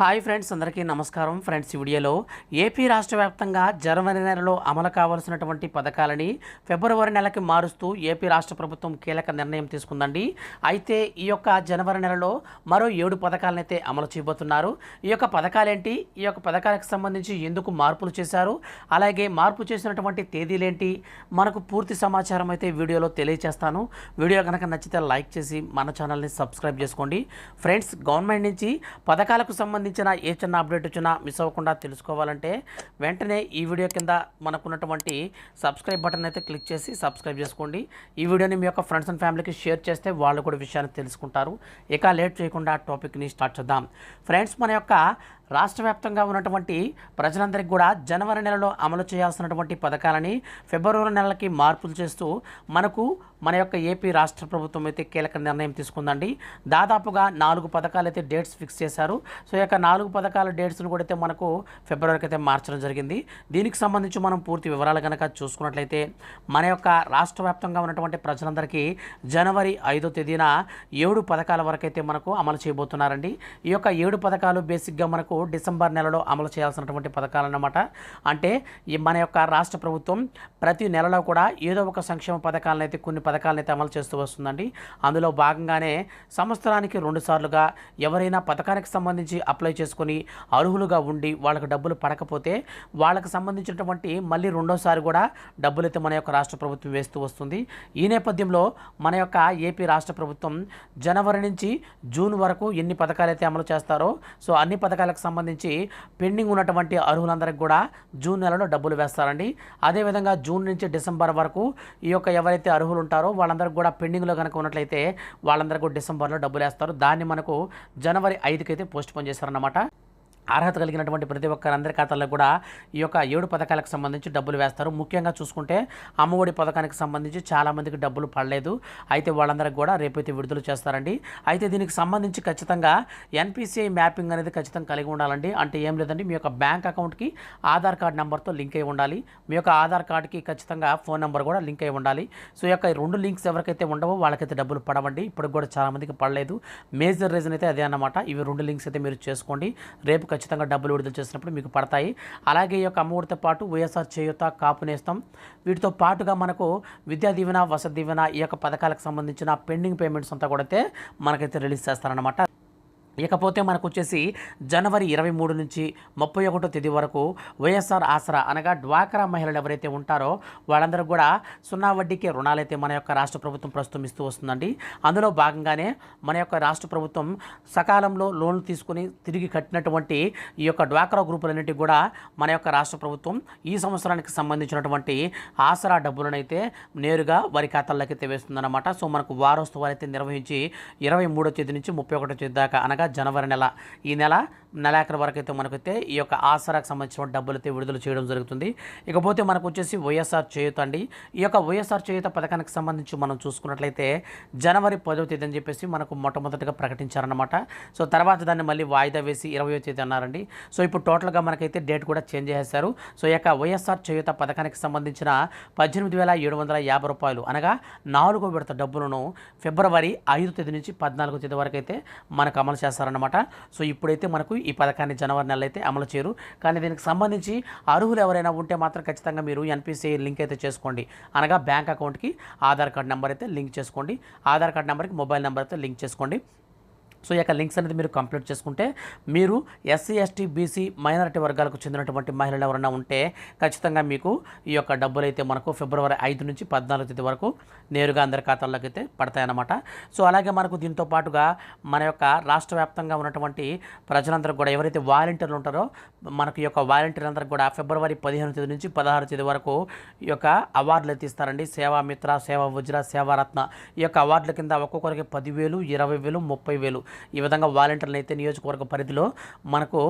Hi friends అందరికీ నమస్కారం. Friends వీడియోలో ఏపీ రాష్ట్ర వ్యాప్తంగా జనవరి నెలలో అమలు కావాల్సినటువంటి పథకాలని ఫిబ్రవరి నెలకి మారుస్తూ ఏపీ రాష్ట్ర ప్రభుత్వం కీలక నిర్ణయం తీసుకుందండి. అయితే ఈ యొక్క జనవరి నెలలో మరో ఏడు పథకాలనైతే అమలు చేయబోతున్నారు. ఈ యొక్క పథకాలేంటి? ఈ యొక్క పథకాలకు సంబంధించి ఎందుకు మార్పులు చేశారు? అలాగే మార్పు చేసినటువంటి తేదీలేంటి? మనకు పూర్తి సమాచారం అయితే వీడియోలో తెలియజేస్తాను వీడియో కనుక నచ్చితే లైక్ చేసి మన ఛానల్ని సబ్స్క్రైబ్ చేసుకోండి. ఫ్రెండ్స్ గవర్నమెంట్ నుంచి పథకాలకు సంబంధించి సంబంధించిన ఏ చిన్న అప్డేట్ వచ్చినా మిస్ అవ్వకుండా తెలుసుకోవాలంటే వెంటనే ఈ వీడియో కింద మనకున్నటువంటి సబ్స్క్రైబ్ బటన్ అయితే క్లిక్ చేసి సబ్స్క్రైబ్ చేసుకోండి. ఈ వీడియోని మీ యొక్క ఫ్రెండ్స్ అండ్ ఫ్యామిలీకి షేర్ చేస్తే వాళ్ళు కూడా విషయాన్ని తెలుసుకుంటారు. ఇక లేట్ చేయకుండా టాపిక్ని స్టార్ట్ చేద్దాం. ఫ్రెండ్స్ మన యొక్క రాష్ట్ర వ్యాప్తంగా ఉన్నటువంటి ప్రజలందరికీ కూడా జనవరి నెలలో అమలు చేయాల్సినటువంటి పథకాలని ఫిబ్రవరి నెలకి మార్పులు చేస్తూ మనకు మన యొక్క ఏపీ రాష్ట్ర ప్రభుత్వం అయితే కీలక నిర్ణయం తీసుకుందండి. దాదాపుగా నాలుగు పథకాలు అయితే డేట్స్ ఫిక్స్ చేశారు. సో ఈ యొక్క నాలుగు పథకాల డేట్స్ను కూడా అయితే మనకు ఫిబ్రవరికి అయితే మార్చడం జరిగింది. దీనికి సంబంధించి మనం పూర్తి వివరాలు కనుక చూసుకున్నట్లయితే మన యొక్క రాష్ట్ర వ్యాప్తంగా ఉన్నటువంటి ప్రజలందరికీ జనవరి ఐదో తేదీన ఏడు పథకాల వరకు అయితే మనకు అమలు చేయబోతున్నారండి. ఈ యొక్క ఏడు పథకాలు బేసిక్గా మనకు డిసెంబర్ నెలలో అమలు చేయాల్సినటువంటి పథకాలు అన్నమాట అంటే ఈ మన యొక్క రాష్ట్ర ప్రభుత్వం ప్రతి నెలలో కూడా ఏదో ఒక సంక్షేమ పథకాలను అయితే కొన్ని పథకాలను అయితే అమలు చేస్తూ వస్తుందండి. అందులో భాగంగానే సంవత్సరానికి రెండు సార్లుగా ఎవరైనా పథకానికి సంబంధించి అప్లై చేసుకొని అర్హులుగా ఉండి వాళ్ళకి డబ్బులు పడకపోతే వాళ్ళకి సంబంధించినటువంటి మళ్ళీ రెండోసారి కూడా డబ్బులు అయితే మన యొక్క రాష్ట్ర ప్రభుత్వం వేస్తూ వస్తుంది. ఈ నేపథ్యంలో మన యొక్క ఏపీ రాష్ట్ర ప్రభుత్వం జనవరి నుంచి జూన్ వరకు ఎన్ని పథకాలు అయితే అమలు చేస్తారో సో అన్ని పథకాలకు సంబంధించి పెండింగ్ ఉన్నటువంటి అర్హులందరికీ కూడా జూన్ నెలలో డబ్బులు వేస్తారండి. అదేవిధంగా జూన్ నుంచి డిసెంబర్ వరకు ఈ యొక్క ఎవరైతే అర్హులు ఉంటారో వాళ్ళందరికీ కూడా పెండింగ్లో కనుక ఉన్నట్లయితే వాళ్ళందరికీ డిసెంబర్లో డబ్బులు వేస్తారు దాన్ని మనకు జనవరి ఐదుకి అయితే పోస్ట్ పోన్ చేశారన్నమాట. అర్హత కలిగినటువంటి ప్రతి ఒక్కరందరి ఖాతాల్లో కూడా ఈ యొక్క ఏడు పథకాలకు సంబంధించి డబ్బులు వేస్తారు. ముఖ్యంగా చూసుకుంటే అమ్మఒడి పథకానికి సంబంధించి చాలామందికి డబ్బులు పడలేదు. అయితే వాళ్ళందరికీ కూడా రేపైతే విడుదల చేస్తారండి. అయితే దీనికి సంబంధించి ఖచ్చితంగా ఎన్పిసిఐ మ్యాపింగ్ అనేది ఖచ్చితంగా కలిగి ఉండాలండి. అంటే ఏం లేదండి మీ యొక్క బ్యాంక్ అకౌంట్కి ఆధార్ కార్డ్ నెంబర్తో లింక్ అయి ఉండాలి. మీ యొక్క ఆధార్ కార్డ్కి ఖచ్చితంగా ఫోన్ నెంబర్ కూడా లింక్ అయి ఉండాలి. సో ఈ యొక్క రెండు లింక్స్ ఎవరికైతే ఉండవో వాళ్ళకైతే డబ్బులు పడవండి. ఇప్పటికి కూడా చాలామందికి పడలేదు. మేజర్ రీజన్ అయితే అదే అన్నమాట. ఇవి రెండు లింక్స్ అయితే మీరు చేసుకోండి. రేపు ఖచ్చితంగా డబ్బులు విడుదల చేసినప్పుడు మీకు పడతాయి. అలాగే ఈ యొక్క అమ్మఒడితో పాటు వైఎస్ఆర్ చేయూత కాపు నేస్తం. వీటితో పాటుగా మనకు విద్యా దీవెన వసతి దీవెన ఈ యొక్క పథకాలకు సంబంధించిన పెండింగ్ పేమెంట్స్ అంతా కూడా అయితే మనకైతే రిలీజ్ చేస్తారనమాట ఇకపోతే మనకు వచ్చేసి జనవరి ఇరవై మూడు నుంచి ముప్పై ఒకటో తేదీ వరకు వైఎస్ఆర్ ఆసరా అనగా డ్వాక్రా మహిళలు ఎవరైతే ఉంటారో వాళ్ళందరూ కూడా సున్నా వడ్డీకి రుణాలైతే మన యొక్క రాష్ట్ర ప్రభుత్వం ప్రస్తుతం ఇస్తూ వస్తుందండి. అందులో భాగంగానే మన యొక్క రాష్ట్ర ప్రభుత్వం సకాలంలో లోన్లు తీసుకుని తిరిగి కట్టినటువంటి ఈ యొక్క డ్వాక్రా గ్రూపులన్నింటికి కూడా మన యొక్క రాష్ట్ర ప్రభుత్వం ఈ సంవత్సరానికి సంబంధించినటువంటి ఆసరా డబ్బులను అయితే నేరుగా వారి ఖాతాల్లోకి అయితే వేస్తుందన్నమాట. సో మనకు వారోత్సవాలు అయితే నిర్వహించి ఇరవై మూడో తేదీ నుంచి ముప్పై ఒకటో తేదీ దాకా అనగా జనవరి నెల. ఈ నెల నెలాఖరు వరకు అయితే మనకైతే ఈ యొక్క ఆసరాకు సంబంధించిన డబ్బులు అయితే విడుదల చేయడం జరుగుతుంది. ఇకపోతే మనకు వచ్చేసి వైఎస్ఆర్ చేయూత అండి. ఈ యొక్క వైఎస్ఆర్ చేయూత పథకానికి సంబంధించి మనం చూసుకున్నట్లయితే జనవరి పదవ తేదీ అని చెప్పేసి మనకు మొట్టమొదటిగా ప్రకటించారనమాట సో తర్వాత దాన్ని మళ్ళీ వాయిదా వేసి ఇరవయో తేదీ అన్నారండి. సో ఇప్పుడు టోటల్గా మనకైతే డేట్ కూడా చేంజ్ చేశారు సో ఈ యొక్క వైఎస్ఆర్ చేయూత పథకానికి సంబంధించిన పద్దెనిమిది వేల ఏడు వందల యాభై రూపాయలు అనగా నాలుగో విడత డబ్బులను ఫిబ్రవరి ఐదు తేదీ నుంచి పద్నాలుగో తేదీ వరకు అయితే మనకు అమలు చేస్తారనమాట సో ఇప్పుడైతే మనకు ఈ పథకాన్ని జనవరి నెల అయితే అమలు చేయరు. కానీ దీనికి సంబంధించి అర్హులు ఎవరైనా ఉంటే మాత్రం ఖచ్చితంగా మీరు ఎన్పిసిఐ లింక్ అయితే చేసుకోండి. అనగా బ్యాంక్ అకౌంట్కి ఆధార్ కార్డ్ నెంబర్ అయితే లింక్ చేసుకోండి. ఆధార్ కార్డ్ నెంబర్కి మొబైల్ నెంబర్ అయితే లింక్ చేసుకోండి. సో ఈ యొక్క లింక్స్ అనేది మీరు కంప్లీట్ చేసుకుంటే మీరు ఎస్సీ ఎస్టీ బీసీ మైనారిటీ వర్గాలకు చెందినటువంటి మహిళలు ఎవరైనా ఉంటే ఖచ్చితంగా మీకు ఈ యొక్క డబ్బులు అయితే మనకు ఫిబ్రవరి ఐదు నుంచి పద్నాలుగు తేదీ వరకు నేరుగా అందరి ఖాతాల్లోకి అయితే పడతాయన్నమాట. సో అలాగే మనకు దీంతో పాటుగా మన యొక్క రాష్ట్ర వ్యాప్తంగా ఉన్నటువంటి ప్రజలందరూ కూడా ఎవరైతే వాలంటీర్లు ఉంటారో మనకు ఈ యొక్క వాలంటీర్లందరూ కూడా ఫిబ్రవరి పదిహేను తేదీ నుంచి పదహారు తేదీ వరకు ఈ యొక్క అవార్డులు అయితే ఇస్తారండి. సేవా మిత్ర సేవా వజ్ర సేవారత్న ఈ యొక్క అవార్డుల కింద ఒక్కొక్కరికి పదివేలు ఇరవై వేలు ముప్పై వేలు ఈ విధంగా వాలంటీర్లు అయితే నియోజకవర్గ పరిధిలో మనకు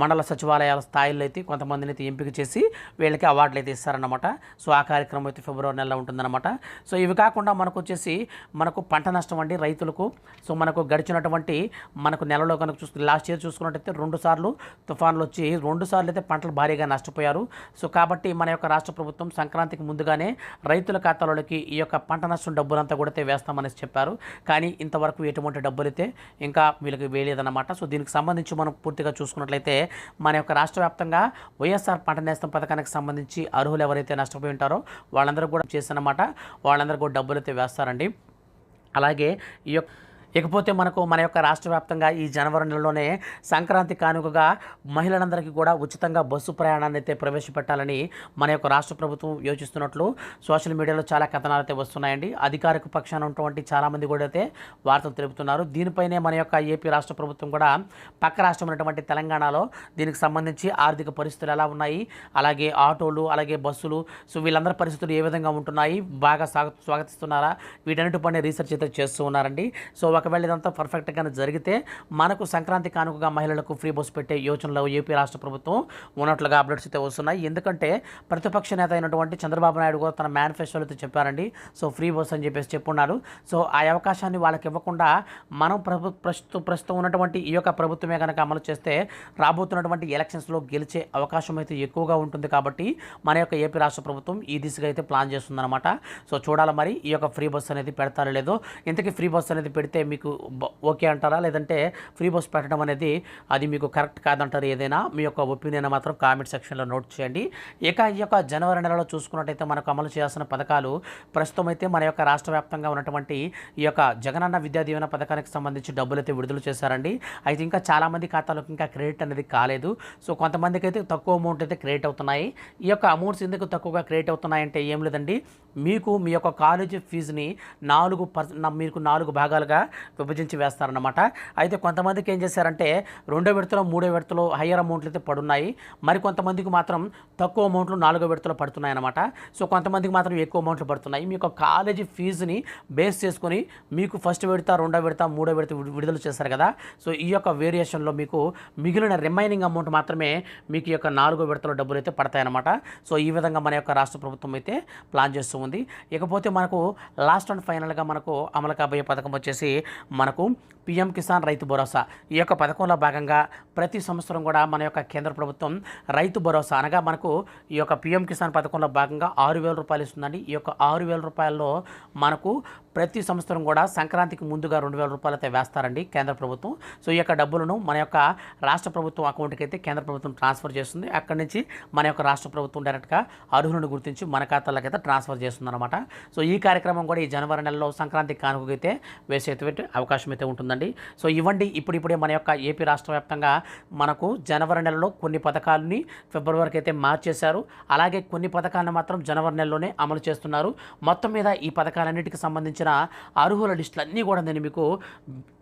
మండల సచివాలయాల స్థాయిలో అయితే కొంతమందిని అయితే ఎంపిక చేసి వీళ్ళకి అవార్డులు అయితే ఇస్తారన్నమాట. సో ఆ కార్యక్రమం అయితే ఫిబ్రవరి నెలలో ఉంటుందన్నమాట. సో ఇవి కాకుండా మనకు వచ్చేసి మనకు పంట నష్టం అండి రైతులకు. సో మనకు గడిచినటువంటి మనకు నెలలో కనుక చూసుకుని లాస్ట్ ఇయర్ చూసుకున్నట్టయితే రెండు సార్లు తుఫాన్లు వచ్చి రెండు సార్లు అయితే పంటలు భారీగా నష్టపోయారు. సో కాబట్టి మన యొక్క రాష్ట్ర ప్రభుత్వం సంక్రాంతికి ముందుగానే రైతుల ఖాతాలోకి ఈ యొక్క పంట నష్టం డబ్బులంతా కూడా అయితే వేస్తామనేసి చెప్పారు. కానీ ఇంతవరకు ఎటువంటి డబ్బులు అయితే ఇంకా వీళ్ళకి వేయలేదన్నమాట. సో దీనికి సంబంధించి మనం పూర్తిగా చూసుకున్నట్లయితే మన యొక్క రాష్ట్ర వ్యాప్తంగా వైఎస్ఆర్ పంట నేస్తం పథకానికి సంబంధించి అర్హులు ఎవరైతే నష్టపోయి ఉంటారో వాళ్ళందరూ కూడా చేసినమాట వాళ్ళందరూ కూడా డబ్బులు అయితే వేస్తారండి. అలాగే ఈ యొక్క ఇకపోతే మనకు మన యొక్క రాష్ట్ర వ్యాప్తంగా ఈ జనవరి నెలలోనే సంక్రాంతి కానుకగా మహిళలందరికీ కూడా ఉచితంగా బస్సు ప్రయాణాన్ని అయితే ప్రవేశపెట్టాలని మన యొక్క రాష్ట్ర ప్రభుత్వం యోచిస్తున్నట్లు సోషల్ మీడియాలో చాలా కథనాలు అయితే వస్తున్నాయండి. అధికారిక పక్షాన ఉన్నటువంటి చాలామంది కూడా అయితే వార్తలు తెలుపుతున్నారు. దీనిపైనే మన యొక్క ఏపీ రాష్ట్ర ప్రభుత్వం కూడా పక్క రాష్ట్రం ఉన్నటువంటి తెలంగాణలో దీనికి సంబంధించి ఆర్థిక పరిస్థితులు ఎలా ఉన్నాయి అలాగే ఆటోలు అలాగే బస్సులు సో వీళ్ళందరి పరిస్థితులు ఏ విధంగా ఉంటున్నాయి బాగా స్వాగ స్వాగతిస్తున్నారా వీటన్నిటిపైన రీసెర్చ్ అయితే చేస్తూ ఉన్నారండి. సో ఒకవేళ ఇదంతా పర్ఫెక్ట్గానే జరిగితే మనకు సంక్రాంతి కానుకగా మహిళలకు ఫ్రీ బస్సు పెట్టే యోచనలో ఏపీ రాష్ట్ర ప్రభుత్వం ఉన్నట్లుగా అప్డేట్స్ అయితే వస్తున్నాయి. ఎందుకంటే ప్రతిపక్ష నేత అయినటువంటి చంద్రబాబు నాయుడు కూడా తన మేనిఫెస్టోలో అయితే చెప్పారండి. సో ఫ్రీ బస్సు అని చెప్పేసి చెప్పున్నారు. సో ఆ అవకాశాన్ని వాళ్ళకి ఇవ్వకుండా మనం ప్రభు ప్రస్తుతం ప్రస్తుతం ఉన్నటువంటి ఈ యొక్క ప్రభుత్వమే కనుక అమలు చేస్తే రాబోతున్నటువంటి ఎలక్షన్స్లో గెలిచే అవకాశం అయితే ఎక్కువగా ఉంటుంది కాబట్టి మన యొక్క ఏపీ రాష్ట్ర ప్రభుత్వం ఈ దిశగా అయితే ప్లాన్ చేస్తుందన్నమాట. సో చూడాలి మరి ఈ యొక్క ఫ్రీ బస్ అనేది పెడతారో లేదో. ఇంతకీ ఫ్రీ బస్ అనేది పెడితే మీకు ఓకే అంటారా? లేదంటే ఫ్రీ బస్ పెట్టడం అనేది అది మీకు కరెక్ట్ కాదంటారు ఏదైనా? మీ యొక్క ఒపీనియన్ మాత్రం కామెంట్ సెక్షన్లో నోట్ చేయండి. ఇక ఈ యొక్క జనవరి నెలలో చూసుకున్నట్టయితే మనకు అమలు చేయాల్సిన పథకాలు ప్రస్తుతం అయితే మన యొక్క రాష్ట్ర వ్యాప్తంగా ఉన్నటువంటి ఈ యొక్క జగనన్న విద్యా దీవెన పథకానికి సంబంధించి డబ్బులు అయితే విడుదల చేశారండి. అయితే ఇంకా చాలామంది ఖాతాలకు ఇంకా క్రెడిట్ అనేది కాలేదు. సో కొంతమందికి అయితే తక్కువ అమౌంట్ అయితే క్రియేట్ అవుతున్నాయి. ఈ యొక్క అమౌంట్స్ ఎందుకు తక్కువగా క్రియేట్ అవుతున్నాయంటే ఏం లేదండి. మీకు మీ యొక్క కాలేజీ ఫీజుని నాలుగు పర్ మీకు నాలుగు భాగాలుగా విభజించి వేస్తారనమాట అయితే కొంతమందికి ఏం చేశారంటే రెండో విడతలో మూడో విడతలో హయ్యర్ అమౌంట్లు అయితే పడున్నాయి. మరి కొంతమందికి మాత్రం తక్కువ అమౌంట్లు నాలుగో విడతలో పడుతున్నాయి అన్నమాట సో కొంతమందికి మాత్రం ఎక్కువ అమౌంట్లు పడుతున్నాయి. మీ యొక్క కాలేజీ ఫీజుని బేస్ చేసుకొని మీకు ఫస్ట్ విడత రెండో విడత మూడో విడత విడుదల చేశారు కదా. సో ఈ యొక్క వేరియేషన్లో మీకు మిగిలిన రిమైనింగ్ అమౌంట్ మాత్రమే మీకు యొక్క నాలుగో విడతలో డబ్బులు అయితే పడతాయన్నమాట. సో ఈ విధంగా మన యొక్క రాష్ట్ర ప్రభుత్వం అయితే ప్లాన్ చేస్తూ ఉంది ఇకపోతే మనకు లాస్ట్ అండ్ ఫైనల్గా మనకు అమలు కాబోయే పథకం వచ్చేసి మనకు పిఎం కిసాన్ రైతు భరోసా. ఈ యొక్క పథకంలో భాగంగా ప్రతి సంవత్సరం కూడా మన యొక్క కేంద్ర ప్రభుత్వం రైతు భరోసా అనగా మనకు ఈ యొక్క పిఎం కిసాన్ పథకంలో భాగంగా ఆరు వేల రూపాయలు ఇస్తుందండి. ఈ యొక్క ఆరు వేల రూపాయల్లో మనకు ప్రతి సంవత్సరం కూడా సంక్రాంతికి ముందుగా రెండు వేల రూపాయలు అయితే వేస్తారండి కేంద్ర ప్రభుత్వం. సో ఈ యొక్క డబ్బులను మన యొక్క రాష్ట్ర ప్రభుత్వం అకౌంట్కి అయితే కేంద్ర ప్రభుత్వం ట్రాన్స్ఫర్ చేస్తుంది. అక్కడి నుంచి మన యొక్క రాష్ట్ర ప్రభుత్వం డైరెక్ట్గా అర్హులను గుర్తించి మన ఖాతాలకు అయితే ట్రాన్స్ఫర్ చేస్తుందన్నమాట. సో ఈ కార్యక్రమం కూడా ఈ జనవరి నెలలో సంక్రాంతి కానుకైతే వేసే వేసేటువంటి అవకాశం అయితే ఉంటుందండి. సో ఇవ్వండి. ఇప్పుడిప్పుడే మన యొక్క ఏపీ రాష్ట్ర వ్యాప్తంగా మనకు జనవరి నెలలో కొన్ని పథకాలని ఫిబ్రవరికి అయితే మార్చేశారు. అలాగే కొన్ని పథకాలను మాత్రం జనవరి నెలలోనే అమలు చేస్తున్నారు. మొత్తం మీద ఈ పథకాలన్నిటికి సంబంధించిన అర్హుల లిస్టులు అన్నీ కూడా నేను మీకు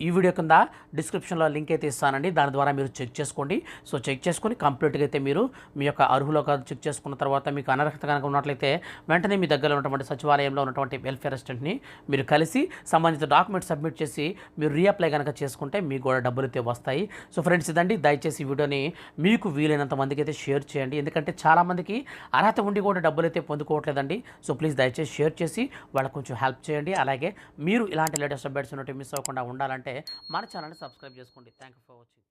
ఈ వీడియో కింద డిస్క్రిప్షన్లో లింక్ అయితే ఇస్తానండి. దాని ద్వారా మీరు చెక్ చేసుకోండి. సో చెక్ చేసుకొని కంప్లీట్గా అయితే మీరు మీ యొక్క అర్హులు చెక్ చేసుకున్న తర్వాత మీకు అనర్హత కనుక ఉన్నట్లయితే వెంటనే మీ దగ్గర ఉన్నటువంటి సచివాలయంలో ఉన్నటువంటి వెల్ఫేర్ అసిస్టెంట్ని మీరు కలిసి సంబంధిత డాక్యుమెంట్ సబ్మిట్ చేసి మీరు రీఅప్లై కనుక చేసుకుంటే మీకు కూడా డబ్బులు అయితే వస్తాయి. సో ఫ్రెండ్స్ ఇదండి దయచేసి ఈ వీడియోని మీకు వీలైనంత మందికి అయితే షేర్ చేయండి. ఎందుకంటే చాలామందికి అర్హత ఉండి కూడా డబ్బులు అయితే పొందుకోవట్లేదండి. సో ప్లీజ్ దయచేసి షేర్ చేసి వాళ్ళకు కొంచెం హెల్ప్ చేయండి. అలాగే మీరు ఇలాంటి లేటెస్ట్ అప్డేట్స్ ఉన్నట్టు మిస్ అవ్వకుండా ఉండాలంటే మన ఛానల్ని సబ్స్క్రైబ్ చేసుకోండి. Thank you for watching.